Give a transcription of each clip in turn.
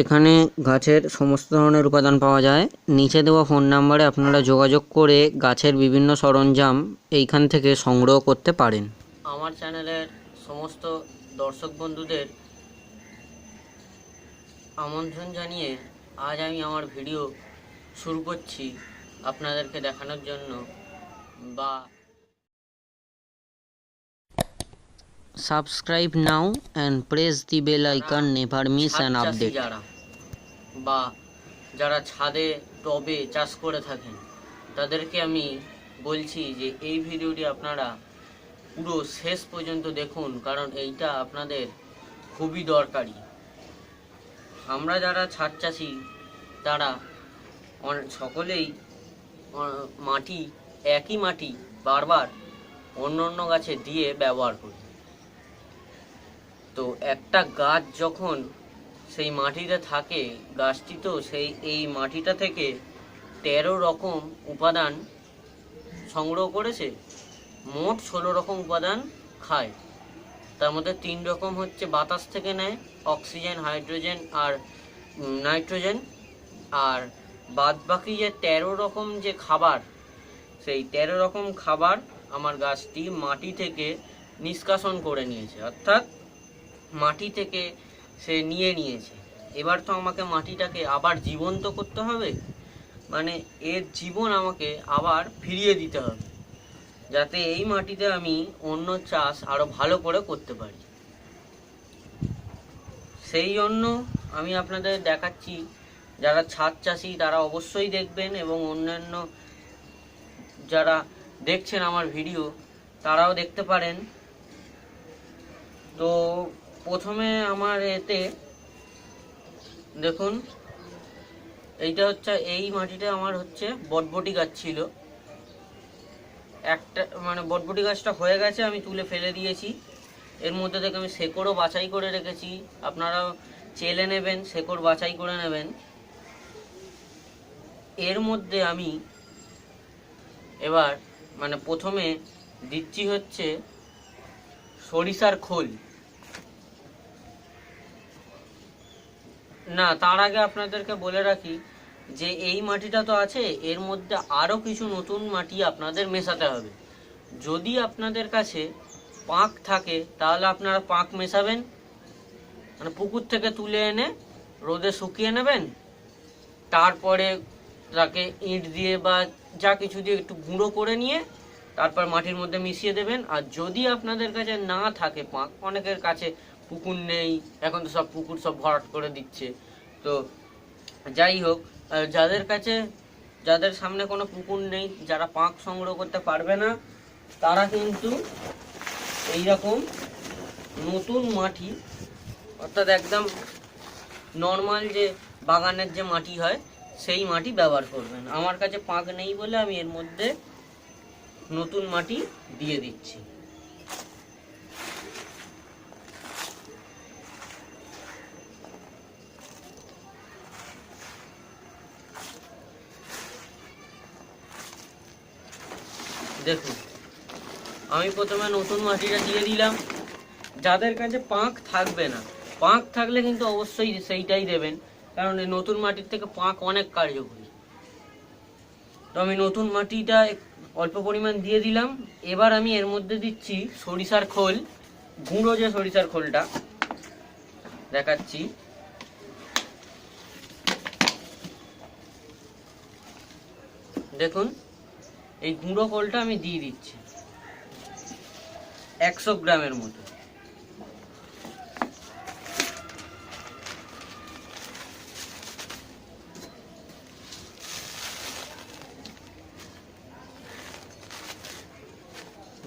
এখানে গাছের সমস্ত ধরনের উপাদান পাওয়া যায়। নিচে দেওয়া ফোন নাম্বারে আপনারা যোগাযোগ করে গাছের বিভিন্ন সরঞ্জাম এইখান থেকে সংগ্রহ করতে পারেন। আমার চ্যানেলের সমস্ত দর্শক বন্ধুদের আমন্ত্রণ জানিয়ে আজ আমি আমার ভিডিও শুরু করছি। আপনাদেরকে দেখানোর জন্য বা subscribe now and press the bell icon never miss an update যারা বা যারা ছাদে টবে চাষ করে থাকেন তাদেরকে আমি বলছি যে এই ভিডিওটি আপনারা পুরো শেষ পর্যন্ত দেখুন কারণ এইটা আপনাদের খুবই দরকারি। আমরা যারা ছাদ চাষি তারা সকলেই মাটি একই মাটি বারবার অন্য অন্য গাছে দিয়ে ব্যবহার করি। তো একটা গাছ যখন সেই মাটিতে থাকে, গাছটি তো সেই এই মাটিটা থেকে তেরো রকম উপাদান সংগ্রহ করেছে। মোট ষোলো রকম উপাদান খায়। তার মধ্যে তিন রকম হচ্ছে বাতাস থেকে নেয়, অক্সিজেন, হাইড্রোজেন আর নাইট্রোজেন। আর বাদ বাকি যে তেরো রকম যে খাবার, সেই তেরো রকম খাবার আমার গাছটি মাটি থেকে নিষ্কাশন করে নিয়েছে। অর্থাৎ মাটি থেকে সে নিয়ে নিয়েছে। এবার তো আমাকে মাটিটাকে আবার জীবন্ত করতে হবে? মানে এর জীবন আমাকে আবার ফিরিয়ে দিতে হবে। যাতে এই মাটিতে আমি অন্য চাষ আরও ভালো করে করতে পারি। সেই জন্য আমি আপনাদের দেখাচ্ছি, যারা ছাদ চাষি তারা অবশ্যই দেখবেন এবং অন্যান্য যারা দেখছেন আমার ভিডিও, তারাও দেখতে পারেন। তো প্রথমে আমার এতে, দেখুন, এইটা হচ্ছে, এই মাটিটা আমার হচ্ছে বটবটি গাছ ছিল। একটা মানে বটবটি গাছটা হয়ে গেছে, আমি তুলে ফেলে দিয়েছি। এর মধ্যে থেকে আমি শেকড়ও বাছাই করে রেখেছি। আপনারাও চেলে নেবেন, শেকড় বাছাই করে নেবেন। এর মধ্যে আমি এবার মানে প্রথমে দিচ্ছি হচ্ছে সরিষার খোল। না, তার আগে আপনাদেরকে বলে রাখি যে এই মাটিটা তো আছে, এর মধ্যে আরও কিছু নতুন মাটি আপনাদের মেশাতে হবে। যদি আপনাদের কাছে পাঁক থাকে, তাহলে আপনারা পাঁক মেশাবেন মানে পুকুর থেকে তুলে এনে রোদে শুকিয়ে নেবেন, তারপরে তাকে ইট দিয়ে বা যা কিছু দিয়ে একটু গুঁড়ো করে নিয়ে তারপর মাটির মধ্যে মিশিয়ে দেবেন। আর যদি আপনাদের কাছে না থাকে পাঁক, অনেকের কাছে পুকুর নেই, এখন তো সব পুকুর সব ভরাট করে দিচ্ছে। তো যাই হোক যাদের কাছে, যাদের সামনে কোনো পুকুর নেই, যারা পাঁক সংগ্রহ করতে পারবে না, তারা কিন্তু এই রকম নতুন মাটি, অর্থাৎ একদম নর্মাল যে বাগানের যে মাটি হয়, সেই মাটি ব্যবহার করবেন। আমার কাছে পাঁক নেই বলে আমি এর মধ্যে নতুন মাটি দিয়ে দিচ্ছি। দেখুন, আমি প্রথমে নতুন মাটিটা দিয়ে দিলাম। যাদের কাছে পাঁক থাকবে না, পাঁক থাকলে কিন্তু অবশ্যই সেইটাই দেবেন, কারণ নতুন মাটির থেকে পাঁক অনেক কার্যকরী। তো আমি নতুন মাটিটা অল্প পরিমাণ দিয়ে দিলাম। এবার আমি এর মধ্যে দিচ্ছি সরিষার খোল, গুঁড়ো যে সরিষার খোলটা, দেখাচ্ছি। দেখুন এই গুঁড়ো খোলটা আমি দিয়ে দিচ্ছি। একশো গ্রামের মতো।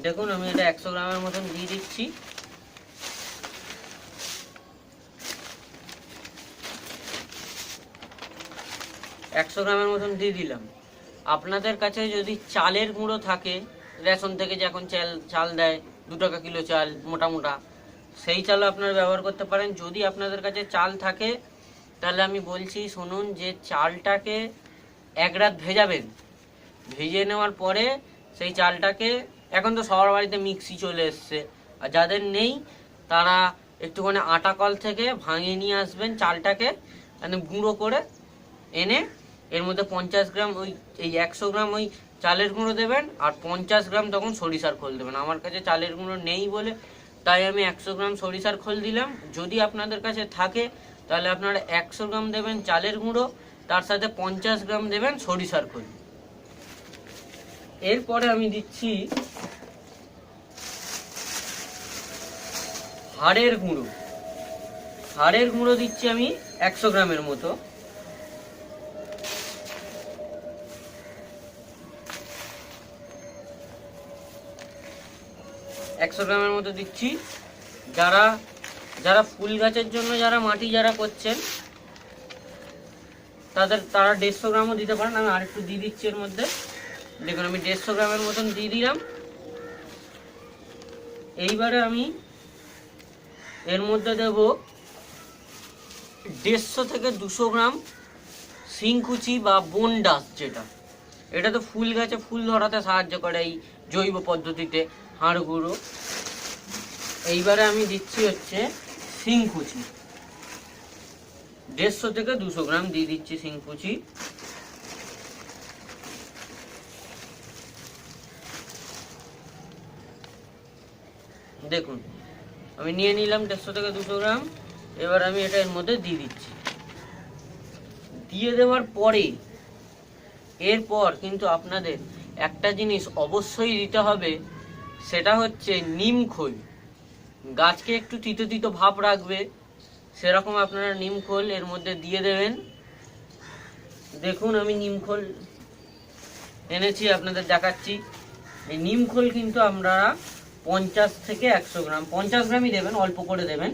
দেখুন, আমি এটা একশো গ্রামের মতন দিয়ে দিচ্ছি। একশো গ্রামের মতন দিয়ে দিলাম। আপনাদের কাছে যদি চালের গুঁড়ো থাকে, রেশন থেকে যে এখন চাল চাল দেয়, দু টাকা কিলো চাল, মোটা মোটা, সেই চালও আপনারা ব্যবহার করতে পারেন। যদি আপনাদের কাছে চাল থাকে, তাহলে আমি বলছি, শুনুন, যে চালটাকে এক রাত ভেজাবেন। ভেজে নেওয়ার পরে সেই চালটাকে, এখন তো সবার বাড়িতে মিক্সি চলে এসছে। আর যাদের নেই, তারা একটুখানি আটা কল থেকে ভাঙিয়ে নিয়ে আসবেন চালটাকে একদম গুঁড়ো করে এনে এর মধ্যে পঞ্চাশ গ্রাম ওই, এই একশো গ্রাম ওই চালের গুঁড়ো দেবেন, আর পঞ্চাশ গ্রাম তখন সরিষার খোল দেবেন। আমার কাছে চালের গুঁড়ো নেই বলে তাই আমি একশো গ্রাম সরিষার খোল দিলাম। যদি আপনাদের কাছে থাকে, তাহলে আপনারা একশো গ্রাম দেবেন চালের গুঁড়ো, তার সাথে পঞ্চাশ গ্রাম দেবেন সরিষার খোল। এরপরে আমি দিচ্ছি হাড়ের গুঁড়ো। হাড়ের গুঁড়ো দিচ্ছি আমি একশো গ্রামের মতো। একশো গ্রামের মতো দিচ্ছি। যারা যারা ফুল গাছের জন্য যারা মাটি যারা করছেন, তাদের, তারা দেড়শো গ্রামও দিতে পারেন। আমি আরেকটু দিয়ে দিচ্ছি এর মধ্যে। দেখুন, আমি দেড়শো গ্রামের মতন দিয়ে দিলাম। এইবারে আমি এর মধ্যে দেব দেড়শো থেকে দুশো গ্রাম শিংকুচি বা বনডাস যেটা। এটা তো ফুল গাছে ফুল ধরাতে সাহায্য করে এই জৈব পদ্ধতিতে। হাড় গুঁড়ো। এইবারে আমি দিচ্ছি হচ্ছে শিংকুচি দেড়শো থেকে দুশো গ্রাম দিয়ে দিচ্ছি শিংকুচি দেখুন, আমি নিয়ে নিলাম দেড়শো থেকে দুশো গ্রাম। এবার আমি এটা এর মধ্যে দিয়ে দিচ্ছি। দিয়ে দেওয়ার পরে, এরপর কিন্তু আপনাদের একটা জিনিস অবশ্যই দিতে হবে। সেটা হচ্ছে নিম খোল। গাছকে একটু তিতো তিতো ভাব রাখবে। সেরকম আপনারা নিম খোল এর মধ্যে দিয়ে দেবেন। দেখুন, আমি নিম খোল এনেছি, আপনাদের দেখাচ্ছি। এই নিম খোল কিন্তু আপনারা পঞ্চাশ থেকে একশো গ্রাম, পঞ্চাশ গ্রামই দেবেন, অল্প করে দেবেন।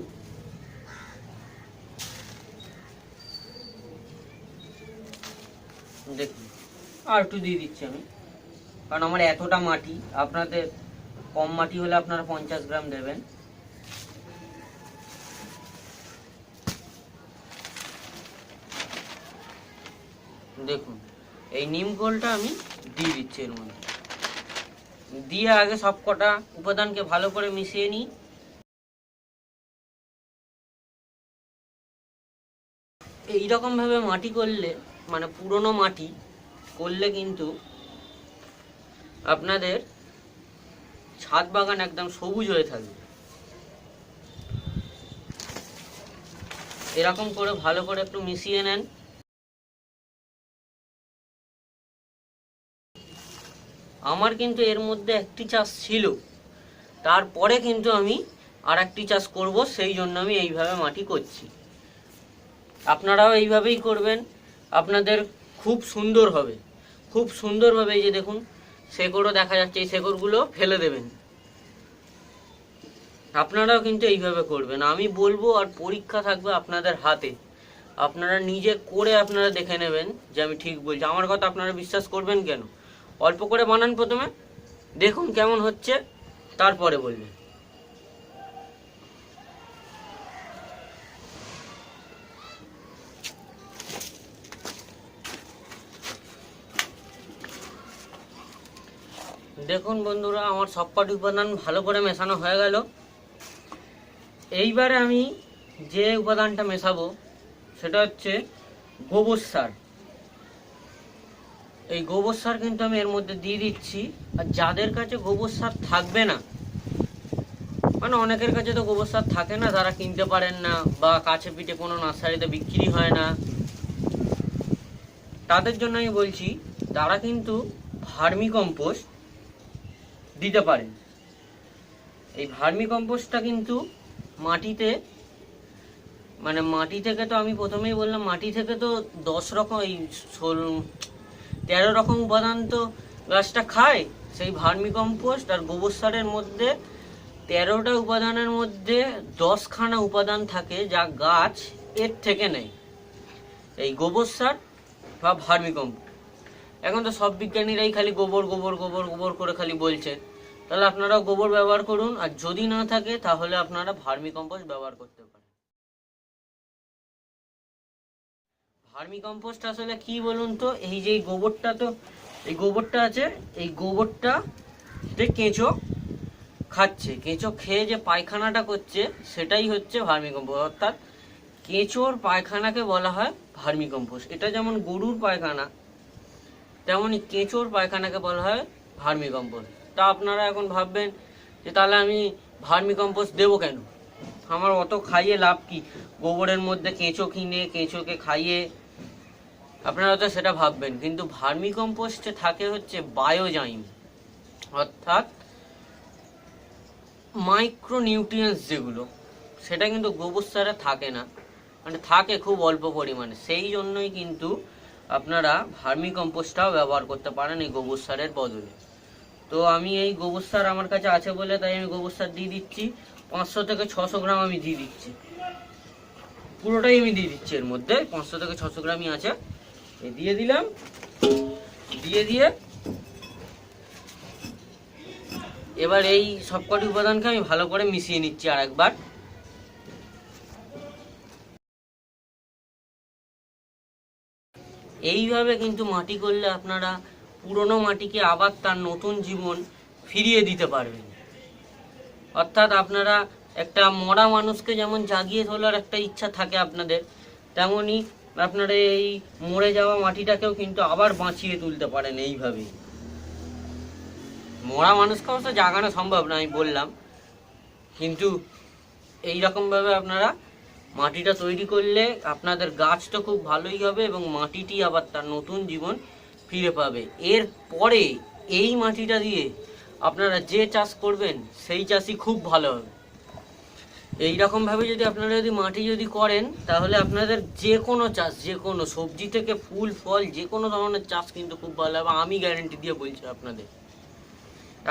দেখুন, আর একটু দিয়ে দিচ্ছি আমি। কারণ আমার এতটা মাটি, আপনাদের কম মাটি হলে আপনারা পঞ্চাশ গ্রাম দেবেন। দেখুন, এই নিম খোলটা আমি দিয়ে দিচ্ছি এর মধ্যে। দিয়ে আগে সব কটা উপাদানকে ভালো করে মিশিয়ে নিই। এইরকম ভাবে মাটি করলে মানে পুরনো মাটি করলে কিন্তু আপনাদের ছাদ বাগান একদম সবুজ হয়ে থাকবে। এরকম করে ভালো করে একটু মিশিয়ে নেন। আমার কিন্তু এর মধ্যে একটি চাষ ছিল। তারপরে কিন্তু আমি আর একটি চাষ করব, সেই জন্য আমি এইভাবে মাটি করছি। আপনারাও এইভাবেই করবেন। আপনাদের খুব সুন্দর হবে। খুব সুন্দরভাবে এই যে দেখুন শেকড়ও দেখা যাচ্ছে, এই শেকড়গুলো ফেলে দেবেন। আপনারাও কিন্তু এইভাবে করবেন। আমি বলব আর পরীক্ষা থাকবে আপনাদের হাতে। আপনারা নিজে করে আপনারা দেখে নেবেন যে আমি ঠিক বলছি। আমার কথা আপনারা বিশ্বাস করবেন কেন? অল্প করে বানান প্রথমে, দেখুন কেমন হচ্ছে, তারপরে বলবেন। দেখুন বন্ধুরা, আমার সবকটি উপাদান ভালো করে মেশানো হয়ে গেল। এইবারে আমি যে উপাদানটা মেশাবো, সেটা হচ্ছে গোবর সার। এই গোবর সার কিন্তু আমি এর মধ্যে দিয়ে দিচ্ছি, আর যাদের কাছে গোবর সার থাকবে না মানে অনেকের কাছে তো গোবর সার থাকে না, তারা কিনতে পারেন না, বা কাছে পিঠে কোনো নার্সারিতে বিক্রি হয় না। তাদের জন্য আমি বলছি, তারা কিন্তু ভার্মি কম্পোস্ট দিতে পারেন এই ভার্মি কম্পোস্টটা কিন্তু মাটিতে মানে মাটি থেকে তো আমি প্রথমেই বললাম, মাটি থেকে তো দশ রকম, এই তেরো রকম উপাদান তো গাছটা খায়। সেই ভার্মি কম্পোস্ট আর গোবর সারের মধ্যে তেরোটা উপাদানের মধ্যে দশখানা উপাদান থাকে যা গাছ এর থেকে নেয়। এই গোবর সার বা ভার্মি কম্পোস্ট এখন তো সব বিজ্ঞানীরাই খালি গোবর গোবর গোবর গোবর করে খালি বলছে। তাহলে আপনারাও গোবর ব্যবহার করুন, আর যদি না থাকে, তাহলে আপনারা ভার্মি কম্পোস্ট ব্যবহার করতে পারেন। ভার্মি কম্পোস্ট আসলে কি বলুন তো, এই যে গোবরটা তো, এই গোবরটা আছে, এই গোবরটা কেঁচো খাচ্ছে। কেঁচো খেয়ে যে পায়খানাটা করছে, সেটাই হচ্ছে ভার্মি কম্পোস্ট অর্থাৎ কেঁচোর পায়খানাকে বলা হয় ভার্মি কম্পোস্ট এটা যেমন গরুর পায়খানা তেমনই কেঁচোর পায়খানাকে বলা হয় ভার্মি কম্পোস্ট। তা আপনারা এখন ভাববেন যে তাহলে আমি ভার্মি কম্পোস্ট দেবো কেন? আমার অত খাইয়ে লাভ কি? গোবরের মধ্যে কেঁচো কিনে কেঁচোকে খাইয়ে আপনারা তো সেটা ভাববেন, কিন্তু ভার্মি কম্পোস্টে থাকে হচ্ছে বায়োজাইম, অর্থাৎ মাইক্রো নিউট্রিয়েন্টস যেগুলো, সেটা কিন্তু গোবর সারে থাকে না মানে থাকে খুব অল্প পরিমাণে। সেই জন্যই কিন্তু আপনারা ভার্মি কম্পোস্টটাও ব্যবহার করতে পারেন এই গোবর সারের বদলে। তো আমি এই গোবর সার আমার কাছে আছে বলে তাই আমি গোবর সার দিয়ে দিচ্ছি। পাঁচশো থেকে ছশো গ্রাম আমি দিয়ে দিচ্ছি। পুরোটাই আমি দিয়ে দিচ্ছি এর মধ্যে। পাঁচশো থেকে ছশো গ্রামই আছে। দিয়ে দিলাম। দিয়ে দিয়ে এবার এই সবকটি উপাদানকে আমি ভালো করে মিশিয়ে নিচ্ছি আর একবার এইভাবে কিন্তু মাটি করলে আপনারা পুরনো মাটিকে আবার তার নতুন জীবন ফিরিয়ে দিতে পারবেন। অর্থাৎ আপনারা একটা মরা মানুষকে যেমন জাগিয়ে তোলার একটা ইচ্ছা থাকে আপনাদের তেমনই আপনারা এই মরে যাওয়া মাটিটাকেও কিন্তু আবার বাঁচিয়ে তুলতে পারেন এইভাবেই মরা মানুষকে অবশ্য জাগানো সম্ভব না, আমি বললাম। কিন্তু এই রকমভাবে আপনারা মাটিটা তৈরি করলে আপনাদের গাছটা খুব ভালোই হবে এবং মাটিটি আবার তার নতুন জীবন ফিরে পাবে। এর পরে এই মাটিটা দিয়ে আপনারা যে চাষ করবেন, সেই চাষই খুব ভালো হবে। এই রকম যদি আপনারা যদি মাটি যদি করেন, তাহলে আপনাদের যে কোনো চাষ যে কোনো সবজি থেকে ফুল, ফল যে কোনো ধরনের চাষ কিন্তু খুব ভালো হবে। আমি গ্যারেন্টি দিয়ে বলছি আপনাদের।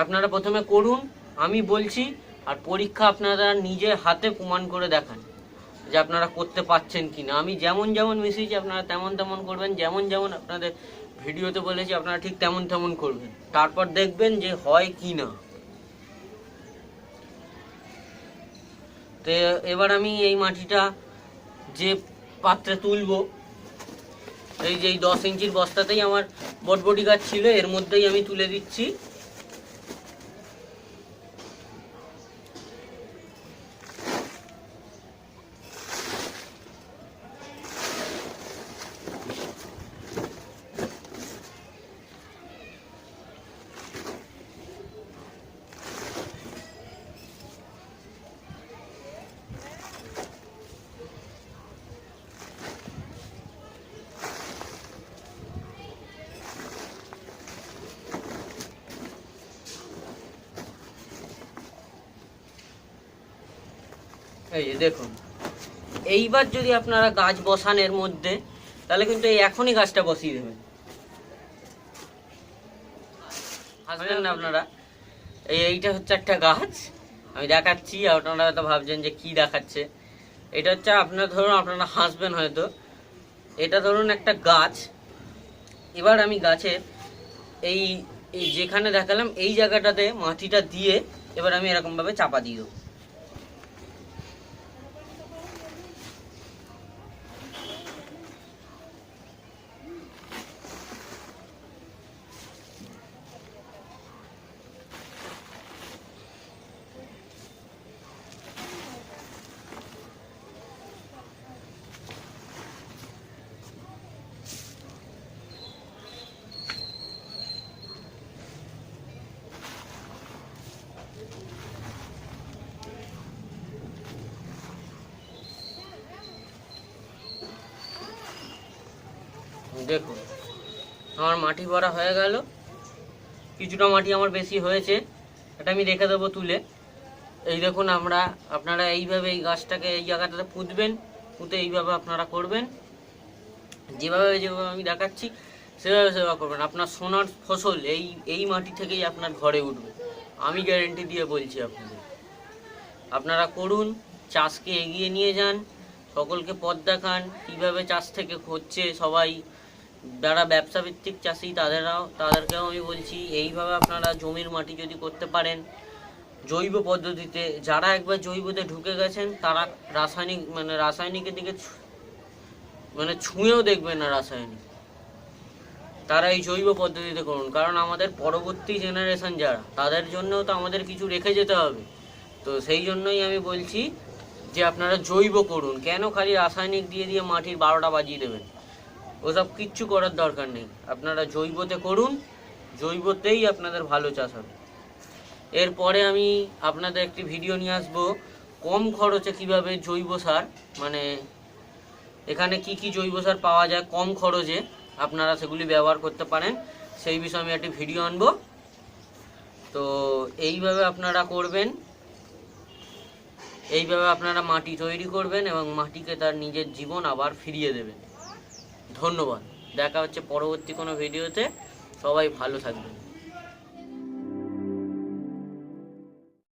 আপনারা প্রথমে করুন, আমি বলছি, আর পরীক্ষা আপনারা নিজে হাতে প্রমাণ করে দেখান। যে আপনারা করতে পারছেন কি না আমি যেমন যেমন মিশিয়েছি, আপনারা তেমন তেমন করবেন। যেমন যেমন আপনাদের ভিডিওতে বলেছি, আপনারা ঠিক তেমন তেমন করবেন। তারপর দেখবেন যে হয় কি না তো এবার আমি এই মাটিটা যে পাত্রে তুলব, এই যে এই দশ ইঞ্চির বস্তাতেই আমার বটবটি গাছ ছিল, এর মধ্যেই আমি তুলে দিচ্ছি। এই যে দেখুন, এইবার যদি আপনারা গাছ বসান এর মধ্যে, তাহলে কিন্তু এই এখনই গাছটা বসিয়ে দেবেন। হাসবেন না আপনারা? এই এইটা হচ্ছে একটা গাছ, আমি দেখাচ্ছি, আপনারা হয়তো ভাবছেন যে কি দেখাচ্ছে। এটা হচ্ছে আপনার ধরুন, আপনারা হাসবেন হয়তো। এটা ধরুন একটা গাছ। এবার আমি গাছের এই যেখানে দেখালাম, এই জায়গাটাতে মাটিটা দিয়ে এবার আমি এরকমভাবে চাপা দিয়ে দেবো দেখুন আমার মাটি ভরা হয়ে গেল। কিছুটা মাটি আমার বেশি হয়েছে। এটা আমি রেখে দেবো তুলে। এই দেখুন আমরা, আপনারা এইভাবে এই গাছটাকে এই জায়গাটাতে পুঁতবেন, পুঁতে এইভাবে আপনারা করবেন। যেভাবে যেভাবে আমি দেখাচ্ছি, সেভাবে সেবা করবেন। আপনার সোনার ফসল এই এই মাটি থেকেই আপনার ঘরে উঠবে। আমি গ্যারেন্টি দিয়ে বলছি আপনাদের। আপনারা করুন, চাষকে এগিয়ে নিয়ে যান, সকলকে পথ দেখান, কীভাবে চাষ থেকে হচ্ছে সবাই যারা ব্যবসা ভিত্তিক চাষি, তাদেরাও, তাদেরকেও আমি বলছি, এইভাবে আপনারা জমির মাটি যদি করতে পারেন জৈব পদ্ধতিতে, যারা একবার জৈবতে ঢুকে গেছেন, তারা রাসায়নিক মানে রাসায়নিকের দিকে মানে ছুঁয়েও দেখবেন না রাসায়নিক। তারা এই জৈব পদ্ধতিতে করুন, কারণ আমাদের পরবর্তী জেনারেশন যারা, তাদের জন্যও তো আমাদের কিছু রেখে যেতে হবে। তো সেই জন্যই আমি বলছি যে আপনারা জৈব করুন, কেন খালি রাসায়নিক দিয়ে দিয়ে মাটির বারোটা বাজিয়ে দেবেন? ওসব কিচ্ছু করার দরকার নেই। আপনারা জৈবতে করুন, জৈবতেই আপনাদের ভালো চাষ হবে। এরপরে আমি আপনাদের একটি ভিডিও নিয়ে আসব, কম খরচে কীভাবে জৈব সার মানে এখানে কি কি জৈব সার পাওয়া যায়, কম খরচে আপনারা সেগুলি ব্যবহার করতে পারেন। সেই বিষয়ে আমি একটি ভিডিও আনব। তো এইভাবে আপনারা করবেন, এইভাবে আপনারা মাটি তৈরি করবেন এবং মাটিকে তার নিজের জীবন আবার ফিরিয়ে দেবেন। ধন্যবাদ। দেখা হচ্ছে পরবর্তী কোনো ভিডিওতে। সবাই ভালো থাকবেন।